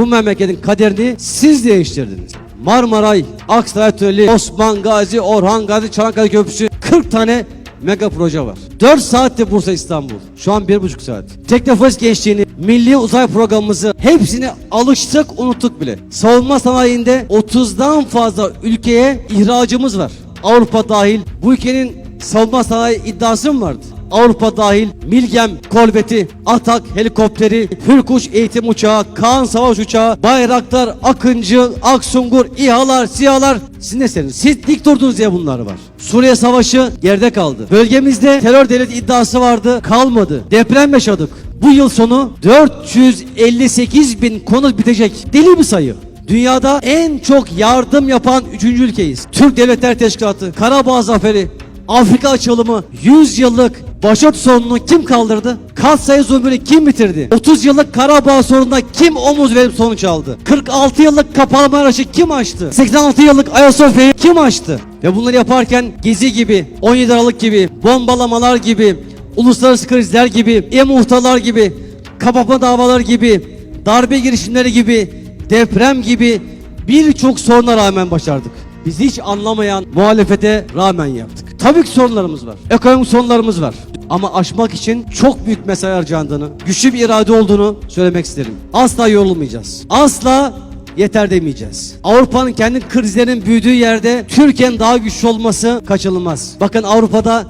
Bu memleketin kaderini siz değiştirdiniz. Marmaray, Aksaray Tüneli, Osman Gazi, Orhan Gazi, Çanakkale Köprüsü 40 tane mega proje var. 4 saatte Bursa İstanbul. Şu an 1,5 saat. Teknofest gençliğini, milli uzay programımızı hepsini alıştık unuttuk bile. Savunma sanayinde 30'dan fazla ülkeye ihracımız var. Avrupa dahil bu ülkenin savunma sanayi iddiası mı vardı? Avrupa dahil Milgem korveti, Atak helikopteri, Hürkuş eğitim uçağı, Kaan savaş uçağı, Bayraktar, Akıncı, Aksungur, İHA'lar, SİHA'lar. Siz ne senin? Siz dik durdunuz diye bunlar var. Suriye savaşı yerde kaldı. Bölgemizde terör devleti iddiası vardı, kalmadı. Deprem yaşadık. Bu yıl sonu 458 bin konut bitecek. Deli bir sayı. Dünyada en çok yardım yapan 3. ülkeyiz. Türk Devletler Teşkilatı, Karabağ Zaferi, Afrika açılımı 100 yıllık başört sorununu kim kaldırdı? Kat sayı zulmünü kim bitirdi? 30 yıllık Karabağ sorununa kim omuz verip sonuç aldı? 46 yıllık kapalı Maraş'ı kim açtı? 86 yıllık Ayasofya'yı kim açtı? Ve bunları yaparken Gezi gibi, 17 Aralık gibi, bombalamalar gibi, uluslararası krizler gibi, e-muhtalar gibi, kapatma davaları gibi, darbe girişimleri gibi, deprem gibi birçok soruna rağmen başardık. Biz hiç anlamayan muhalefete rağmen yaptık. Tabii ki sorunlarımız var. Ekonomik sorunlarımız var. Ama aşmak için çok büyük mesai harcandığını, güçlü bir irade olduğunu söylemek isterim. Asla yorulmayacağız. Asla yeter demeyeceğiz. Avrupa'nın kendi krizlerinin büyüdüğü yerde Türkiye'nin daha güçlü olması kaçınılmaz. Bakın Avrupa'da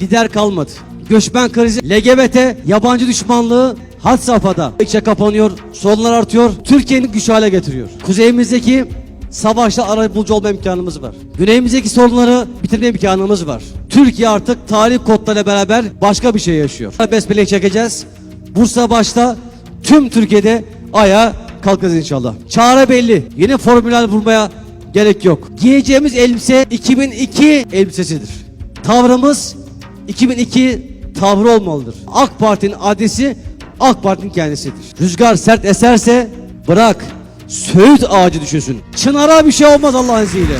lider kalmadı. Göçmen krizi, LGBT, yabancı düşmanlığı had safhada. İçe kapanıyor, sorunlar artıyor, Türkiye'nin güç hale getiriyor. Kuzeyimizdeki savaşta arabulucu olma imkanımız var. Güneyimizdeki sorunları bitirme imkanımız var. Türkiye artık tarih kodlarıyla beraber başka bir şey yaşıyor. Besmele'yi çekeceğiz. Bursa başta tüm Türkiye'de ayağa kalkacağız inşallah. Çare belli. Yeni formüller bulmaya gerek yok. Giyeceğimiz elbise 2002 elbisesidir. Tavrımız 2002 tavrı olmalıdır. AK Parti'nin adresi AK Parti'nin kendisidir. Rüzgar sert eserse bırak. Söğüt ağacı düşünsün. Çınara bir şey olmaz Allah'ın izniyle.